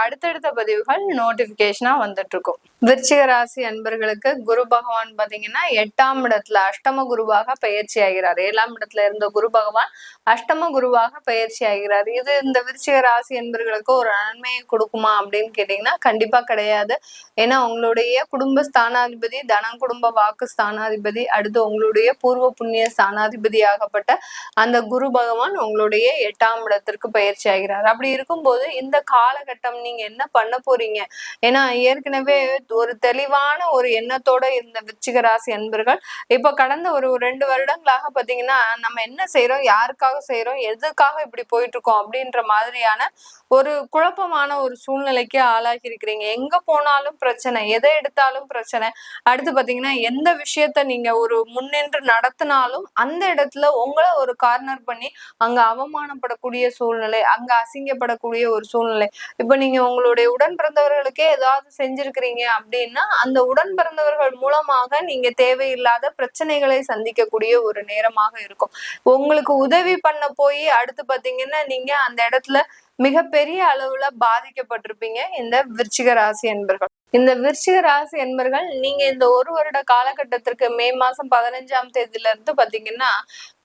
அடுத்தடுத்த பதிவுகள் நோட்டிபிகேஷனா வந்துட்டு இருக்கும் விருச்சிக ராசி அன்பர்களுக்கு குரு பகவான் பாத்தீங்கன்னா எட்டாம் இடத்துல அஷ்டம குருவாக பயிற்சி ஆகிறார். ஏழாம் இடத்துல இருந்த குரு பகவான் அஷ்டம குருவாக பயிற்சி ஆகிறார். இது இந்த விருச்சிக ராசி என்பர்களுக்கு ஒரு நன்மையை கொடுக்குமா அப்படின்னு கேட்டீங்கன்னா கண்டிப்பா கிடையாது. ஏன்னா உங்களுடைய குடும்ப ஸ்தானாதிபதி தனம் குடும்ப வாக்கு ஸ்தானாதிபதி அடுத்து உங்களுடைய பூர்வ புண்ணிய ஸ்தானாதிபதி ஆகப்பட்ட அந்த குரு பகவான் உங்களுடைய எட்டாம் இடத்திற்கு பயிற்சி ஆகிறார். அப்படி இருக்கும்போது இந்த காலகட்டம் நீங்க என்ன பண்ண போறீங்க? ஏன்னா ஏற்கனவே ஒரு தெளிவான ஒரு எண்ணத்தோட இருந்த விச்சிக ராசி அன்பர்கள். இப்ப கடந்த ஒரு ரெண்டு வருடங்களாக பாத்தீங்கன்னா நம்ம என்ன செய்யறோம் யாருக்காக செய்யறோம் எதுக்காக இப்படி போயிட்டு இருக்கோம் அப்படின்ற மாதிரியான ஒரு குழப்பமான ஒரு சூழ்நிலைக்கு ஆளாகி இருக்கிறீங்க எங்க போனாலும் பிரச்சனை எதை எடுத்தாலும் பிரச்சனை. அடுத்து பாத்தீங்கன்னா எந்த விஷயத்த நீங்க ஒரு முன்னின்று நடத்தினாலும் அந்த இடத்துல உங்களை ஒரு கார்னர் பண்ணி அங்க அவமானப்படக்கூடிய சூழ்நிலை அங்க அசிங்கப்படக்கூடிய ஒரு சூழ்நிலை. இப்ப நீங்க உங்களுடைய உடன் பிறந்தவர்களுக்கே ஏதாவது செஞ்சிருக்கிறீங்க அப்படின்னா அந்த உடன் பிறந்தவர்கள் மூலமாக நீங்க தேவையில்லாத பிரச்சனைகளை சந்திக்கக்கூடிய ஒரு நேரமாக இருக்கும். உங்களுக்கு உதவி பண்ண போய் அடுத்து பாத்தீங்கன்னா நீங்க அந்த இடத்துல மிகப்பெரிய அளவுல பாதிக்கப்பட்டிருப்பீங்க. இந்த விருச்சிக ராசி என்பர்கள் இந்த விருச்சிக ராசி என்பர்கள் நீங்க இந்த ஒரு வருட காலகட்டத்திற்கு மே மாசம் பதினஞ்சாம் தேதியில இருந்து பாத்தீங்கன்னா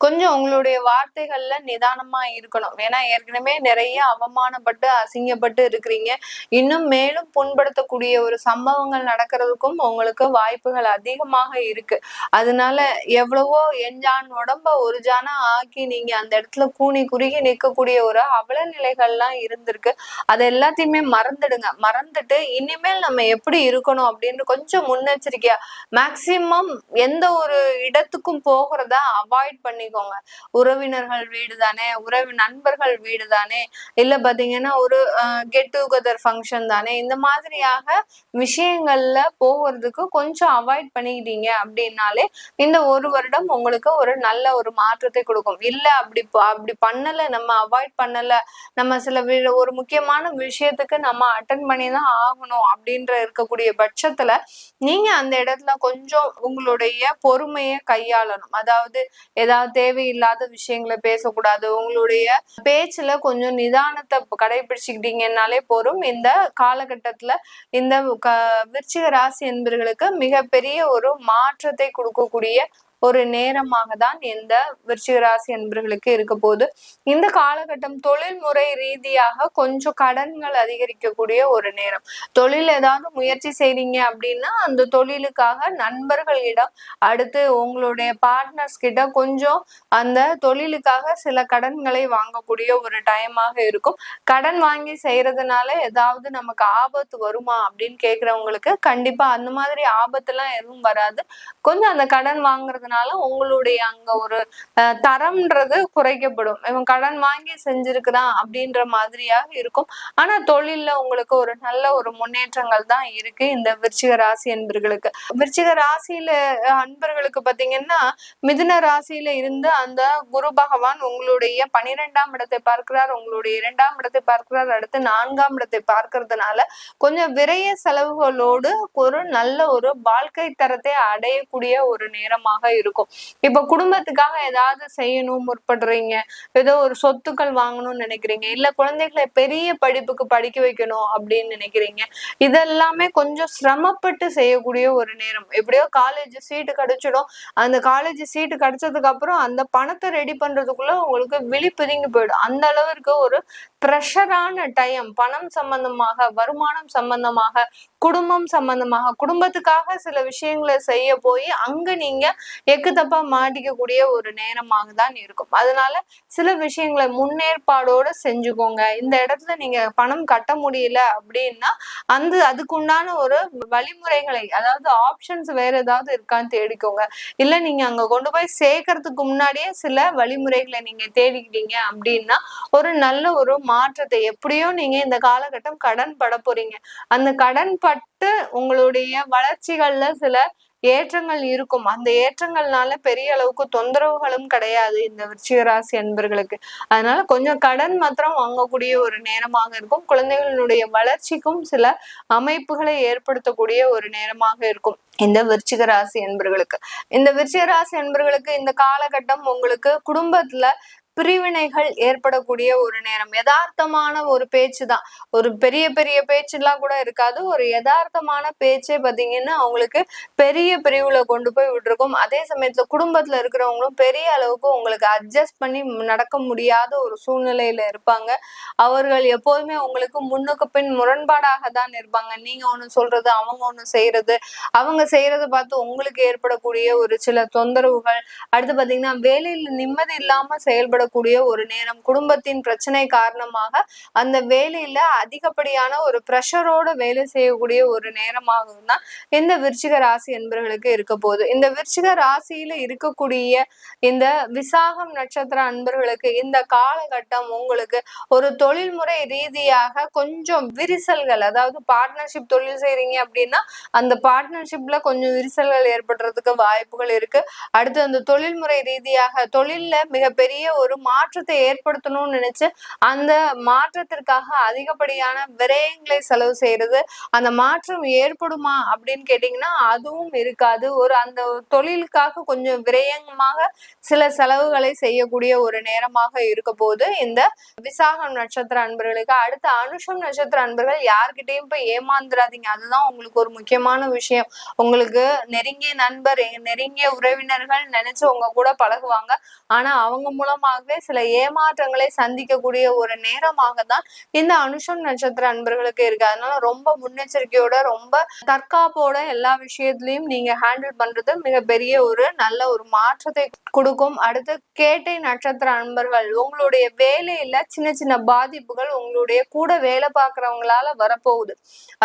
கொஞ்சம் உங்களுடைய வார்த்தைகள்ல நிதானமா இருக்கணும். ஏன்னா ஏற்கனவே நிறைய அவமானப்பட்டு அசிங்கப்பட்டு இருக்கிறீங்க. இன்னும் மேலும் புண்படுத்தக்கூடிய ஒரு சம்பவங்கள் நடக்கிறதுக்கும் உங்களுக்கு வாய்ப்புகள் அதிகமாக இருக்கு. அதனால எவ்வளவோ எஞ்சான் உடம்ப ஒரு ஜானா ஆக்கி நீங்க அந்த இடத்துல கூனி குறுகி நிற்கக்கூடிய ஒரு அவல நிலைகள்லாம் இருந்திருக்கு. அதை எல்லாத்தையுமே மறந்துடுங்க. மறந்துட்டு இனிமேல் நம்ம எப்படி இருக்கணும் அப்படின்னு கொஞ்சம் முன்னெச்சரிக்கையா மேக்சிமம் எந்த ஒரு இடத்துக்கும் போகிறத அவாய்ட் பண்ணிக்கோங்க. உறவினர்கள் வீடு தானே உறவு நண்பர்கள் வீடு தானே இல்ல பாத்தீங்கன்னா ஒரு கெட் டுகெதர் ஃபங்க்ஷன் தானே இந்த மாதிரியாக விஷயங்கள்ல போகிறதுக்கு கொஞ்சம் அவாய்ட் பண்ணிக்கிட்டீங்க அப்படின்னாலே இந்த ஒரு வருடம் உங்களுக்கு ஒரு நல்ல ஒரு மாற்றத்தை கொடுக்கும். இல்ல அப்படி அப்படி பண்ணல நம்ம அவாய்ட் பண்ணல நம்ம சில ஒரு முக்கியமான விஷயத்துக்கு நம்ம அட்டன் பண்ணி தான் ஆகணும் அப்படின்ற இருக்கக்கூடிய பட்சத்துல நீங்க அந்த இடத்துல கொஞ்சம் உங்களுடைய பொறுமையை கையாளணும். அதாவது ஏதாவது தேவையில்லாத விஷயங்களை பேசக்கூடாது. உங்களுடைய பேச்சுல கொஞ்சம் நிதானத்தை கடைபிடிச்சுக்கிட்டீங்கன்னாலே போரும் இந்த காலகட்டத்துல இந்த க- விருச்சிக ராசி என்பர்களுக்கு மிகப்பெரிய ஒரு மாற்றத்தை கொடுக்கக்கூடிய ஒரு நேரமாக தான் இந்த விருச்சிக ராசி இருக்க போகுது. இந்த காலகட்டம் தொழில்முறை ரீதியாக கொஞ்சம் கடன்கள் அதிகரிக்கக்கூடிய ஒரு நேரம். தொழில் ஏதாவது முயற்சி செய்றீங்க அப்படின்னா அந்த தொழிலுக்காக நண்பர்களிடம் அடுத்து உங்களுடைய பார்ட்னர்ஸ் கிட்ட கொஞ்சம் அந்த தொழிலுக்காக சில கடன்களை வாங்கக்கூடிய ஒரு டைமாக இருக்கும். கடன் வாங்கி செய்யறதுனால ஏதாவது நமக்கு ஆபத்து வருமா அப்படின்னு கேக்குறவங்களுக்கு கண்டிப்பா அந்த மாதிரி ஆபத்துலாம் எதுவும் வராது. கொஞ்சம் அந்த கடன் வாங்குறதுனால உங்களுடைய அங்க ஒரு அஹ், தரம்ன்றது குறைக்கப்படும். இவன் கடன் வாங்கி செஞ்சிருக்கிறான் அப்படின்ற மாதிரியாக இருக்கும். ஆனா தொழில்ல உங்களுக்கு ஒரு நல்ல ஒரு முன்னேற்றங்கள் தான் இருக்கு இந்த விருச்சிக ராசி அன்பர்களுக்கு விருச்சிக ராசியில அன்பர்களுக்கு பாத்தீங்கன்னா மிதுன ராசியில இருந்து அந்த குரு பகவான் உங்களுடைய பனிரெண்டாம் இடத்தை பார்க்கிறார். உங்களுடைய இரண்டாம் இடத்தை பார்க்கிறார். அடுத்து நான்காம் இடத்தை பார்க்கறதுனால கொஞ்சம் விரைய செலவுகளோடு ஒரு நல்ல ஒரு வாழ்க்கை தரத்தை அடையக்கூடிய ஒரு நேரமாக இருக்கும் இப்ப குடும்பத்துக்காக ஏதாவது செய்யணும் முற்படுறீங்க. ஏதோ ஒரு சொத்துக்கள் வாங்கணும்னு நினைக்கிறீங்க. இல்ல குழந்தைகளை பெரிய படிப்புக்கு படிக்க வைக்கணும் அப்படின்னு நினைக்கிறீங்க. இதெல்லாமே கொஞ்சம் சிரமப்பட்டு செய்யக்கூடிய ஒரு நேரம். எப்படியோ காலேஜ் சீட்டு கிடைச்சிடும். அந்த காலேஜ் சீட்டு கிடைச்சதுக்கு அப்புறம் அந்த பணத்தை ரெடி பண்றதுக்குள்ள உங்களுக்கு விழி பிதுங்கி போயிடும். அந்த அளவிற்கு ஒரு ப்ரெஷரான டைம் பணம் சம்பந்தமாக வருமானம் சம்பந்தமாக குடும்பம் சம்பந்தமாக குடும்பத்துக்காக சில விஷயங்களை செய்ய போய் அங்க நீங்க எக்கு தப்பா மாட்டிக்கக்கூடிய ஒரு நேரமாக தான் இருக்கும். அதனால சில விஷயங்களை முன்னேற்பாடோட செஞ்சுக்கோங்க. இந்த இடத்துல நீங்க பணம் கட்ட முடியல அப்படின்னா அந்த அதுக்குண்டான ஒரு வழிமுறைகளை அதாவது ஆப்ஷன்ஸ் வேற ஏதாவது இருக்கான்னு தேடிக்கோங்க. இல்ல நீங்க அங்க கொண்டு போய் சேர்க்கறதுக்கு முன்னாடியே சில வழிமுறைகளை நீங்க தேடிக்கிட்டீங்க அப்படின்னா ஒரு நல்ல ஒரு மாற்றத்தை எப்படியோ நீங்க இந்த காலகட்டம் கடன் பட போறீங்க. அந்த கடன் பட்டு உங்களுடைய வளர்ச்சிகள்ல சில ஏற்றங்கள் இருக்கும். அந்த ஏற்றங்கள்னால பெரிய அளவுக்கு தொந்தரவுகளும் கிடையாது இந்த விருச்சிகராசி அன்பர்களுக்கு. அதனால கொஞ்சம் கடன் மாத்திரம் வாங்கக்கூடிய ஒரு நேரமாக இருக்கும். குழந்தைகளுடைய வளர்ச்சிக்கும் சில அமைப்புகளை ஏற்படுத்தக்கூடிய ஒரு நேரமாக இருக்கும் இந்த விருச்சிக ராசி என்பர்களுக்கு இந்த விருச்சிக ராசி என்பர்களுக்கு இந்த காலகட்டம் உங்களுக்கு குடும்பத்துல பிரிவினைகள் ஏற்படக்கூடிய ஒரு நேரம். யதார்த்தமான ஒரு பேச்சு தான் ஒரு பெரிய பெரிய பேச்சுலாம் கூட இருக்காது. ஒரு யதார்த்தமான பேச்சே பார்த்தீங்கன்னா அவங்களுக்கு பெரிய பிரிவுல கொண்டு போய் விட்டுருக்கும். அதே சமயத்துல குடும்பத்துல இருக்கிறவங்களும் பெரிய அளவுக்கு உங்களுக்கு அட்ஜஸ்ட் பண்ணி நடக்க முடியாத ஒரு சூழ்நிலையில இருப்பாங்க. அவர்கள் எப்போதுமே உங்களுக்கு முன்னுக்கு பின் முரண்பாடாக தான் இருப்பாங்க. நீங்க ஒண்ணு சொல்றது அவங்க ஒண்ணு செய்யறது அவங்க செய்யறத பார்த்து உங்களுக்கு ஏற்படக்கூடிய ஒரு சில தொந்தரவுகள். அடுத்து பாத்தீங்கன்னா வேலையில நிம்மதி இல்லாம செயல்பட ஏற்படக்கூடிய ஒரு நேரம் குடும்பத்தின் பிரச்சனை காரணமாக அந்த வேலையில அதிகப்படியான ஒரு ப்ரெஷரோட வேலை செய்யக்கூடிய ஒரு நேரமாகவும் தான் இந்த விருச்சிக ராசி என்பவர்களுக்கு இருக்க போகுது. இந்த விருச்சிக ராசியில இருக்கக்கூடிய இந்த விசாகம் நட்சத்திர அன்பர்களுக்கு இந்த காலகட்டம் உங்களுக்கு ஒரு தொழில்முறை ரீதியாக கொஞ்சம் விரிசல்கள் அதாவது பார்ட்னர்ஷிப் தொழில் செய்றீங்க அப்படின்னா அந்த பார்ட்னர்ஷிப்ல கொஞ்சம் விரிசல்கள் ஏற்படுறதுக்கு வாய்ப்புகள் இருக்கு. அடுத்து அந்த தொழில்முறை ரீதியாக தொழில்ல மிகப்பெரிய ஒரு ஒரு மாற்றத்தை ஏற்படுத்தணும்னு நினைச்சு அந்த மாற்றத்திற்காக அதிகப்படியான விரயங்களை செலவு செய்யறது அந்த மாற்றம் ஏற்படுமா அப்படின்னு கேட்டீங்கன்னா அதுவும் இருக்காது. ஒரு அந்த தொழிலுக்காக கொஞ்சம் விரயமாக சில செலவுகளை செய்யக்கூடிய ஒரு நேரமாக இருக்க போது இந்த விசாகம் நட்சத்திர அன்பர்களுக்கு அடுத்த அனுஷம் நட்சத்திர அன்பர்கள் யார்கிட்டையும் போய் ஏமாந்துடாதீங்க அதுதான் உங்களுக்கு ஒரு முக்கியமான விஷயம். உங்களுக்கு நெருங்கிய நண்பர் நெருங்கிய உறவினர்கள் நினைச்சு உங்க கூட பழகுவாங்க. ஆனா அவங்க மூலமாக சில ஏமாற்றங்களை சந்திக்கக்கூடிய ஒரு நேரமாக தான் இந்த அனுஷம் நட்சத்திர அன்பர்களுக்கு இருக்கு. அதனால ரொம்ப முன்னெச்சரிக்கையோட ரொம்ப தற்காப்போட எல்லா விஷயத்திலையும் நீங்க ஹேண்டில் பண்றது மிகப்பெரிய ஒரு நல்ல ஒரு மாற்றத்தை கொடுக்கும். அடுத்து கேட்டை நட்சத்திர அன்பர்கள் உங்களுடைய வேலையில சின்ன சின்ன பாதிப்புகள் உங்களுடைய கூட வேலை பார்க்கறவங்களால வரப்போகுது.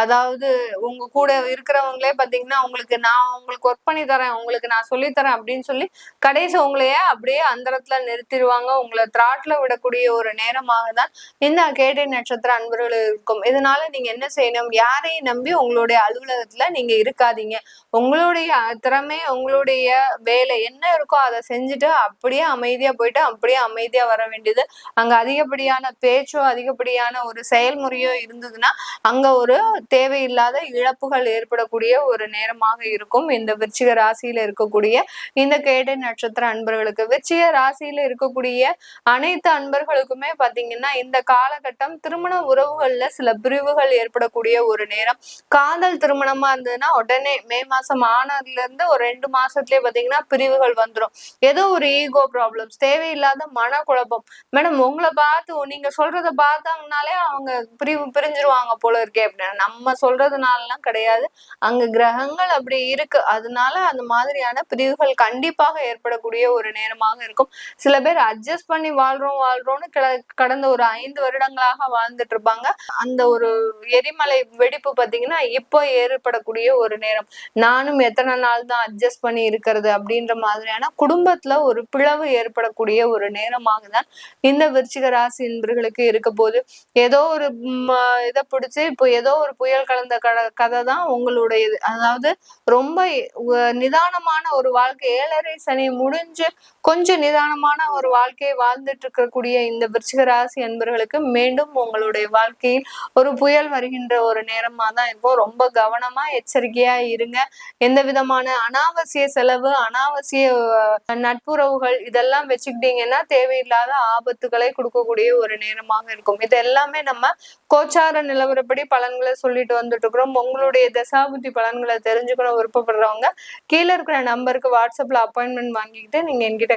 அதாவது உங்க கூட இருக்கிறவங்களே பாத்தீங்கன்னா உங்களுக்கு நான் உங்களுக்கு ஒர்க் பண்ணி தரேன் உங்களுக்கு நான் சொல்லி தரேன் அப்படின்னு சொல்லி கடைசி உங்களையே அப்படியே அந்தரத்துல நிறுத்திடுவாங்க. உங்களை திராட்ல விடக்கூடிய ஒரு நேரமாக தான் இந்த கேட்டை நட்சத்திர அன்பர்கள் இருக்கும். இதனால நீங்க என்ன செய்யணும்? யாரையும் நம்பி உங்களுடைய அலுவலகத்துல நீங்க இருக்காதீங்க. உங்களுடைய திறமை உங்களுடைய வேலை என்ன இருக்கோ அதை செஞ்சுட்டு அப்படியே அமைதியா போயிட்டு அப்படியே அமைதியா வர வேண்டியது. அங்க அதிகப்படியான பேச்சோ அதிகப்படியான ஒரு செயல்முறையோ இருந்ததுன்னா அங்க ஒரு தேவையில்லாத இழப்புகள் ஏற்படக்கூடிய ஒரு நேரமாக இருக்கும். இந்த விருச்சிக ராசியில இருக்கக்கூடிய இந்த கேட்டை நட்சத்திர அன்பர்களுக்கு. விருச்சிக ராசியில இருக்கக்கூடிய அனைத்து அன்பர்களுக்குமே பாத்தீங்கன்னா இந்த காலகட்டம் திருமண உறவுகள்ல சில பிரிவுகள் ஏற்படக்கூடிய ஒரு நேரம். காதல் திருமணமா இருந்ததுன்னா உடனே மே மாசம் ஆனதுல இருந்து ஒரு ரெண்டு மாசத்துலயே பாத்தீங்கன்னா பிரிவுகள் வந்துடும் ஏதோ ஒரு ஈகோ ப்ராப்ளம்ஸ் தேவையில்லாத மனக்குழப்பம். மேடம் உங்களை பார்த்து நீங்க சொல்றத பார்த்தாங்கனாலே அவங்க பிரிவு பிரிஞ்சிருவாங்க போல இருக்கே அப்படின்னு. நம்ம சொல்றதுனாலலாம் கிடையாது. அங்க கிரகங்கள் அப்படி இருக்கு. அதனால அந்த மாதிரியான பிரிவுகள் கண்டிப்பாக ஏற்படக்கூடிய ஒரு நேரமாக இருக்கும். சில பேர் அட்ஜஸ்ட் பண்ணி வாழ்றோம் வாழ்றோம்னு கடந்த ஒரு ஐந்து வருடங்களாக வாழ்ந்துட்டு இருப்பாங்க. அந்த ஒரு எரிமலை வெடிப்பு பாத்தீங்கன்னா இப்போ ஏற்படக்கூடிய ஒரு நேரம். நானும் எத்தனை நாள் தான் அட்ஜஸ்ட் பண்ணி இருக்கிறது அப்படின்ற மாதிரியான குடும்பத்துல ஒரு பிளவு ஏற்படக்கூடிய ஒரு நேரமாக தான் இந்த விருச்சிக ராசி என்பர்களுக்கு இருக்க போது. ஏதோ ஒரு இதை பிடிச்சி இப்போ ஏதோ ஒரு புயல் கலந்த கதை தான் உங்களுடைய அதாவது ரொம்ப நிதானமான ஒரு வாழ்க்கை. ஏழரை சனி முடிஞ்சு கொஞ்சம் நிதானமான ஒரு வாழ்க்கையை வாழ்ந்துட்டு இருக்கக்கூடிய இந்த விருச்சிக ராசி அன்பர்களுக்கு மீண்டும் உங்களுடைய வாழ்க்கையில் ஒரு புயல் வருகின்ற ஒரு நேரமா தான் இருக்கும் ரொம்ப கவனமா எச்சரிக்கையா இருங்க. எந்த விதமான அனாவசிய செலவு அனாவசிய நட்புறவுகள் இதெல்லாம் வச்சுக்கிட்டீங்கன்னா தேவையில்லாத ஆபத்துக்களை கொடுக்கக்கூடிய ஒரு நேரமாக இருக்கும். இது எல்லாமே நம்ம கோச்சார நிலவரப்படி பலன்களை சொல்லிட்டு வந்துட்டு இருக்கிறோம். உங்களுடைய தசாபுத்தி பலன்களை தெரிஞ்சுக்கணும் விருப்பப்படுறவங்க கீழே இருக்கிற நம்பருக்கு வாட்ஸ்அப்ல அப்பாயின்மெண்ட் வாங்கிக்கிட்டு நீங்க என்கிட்ட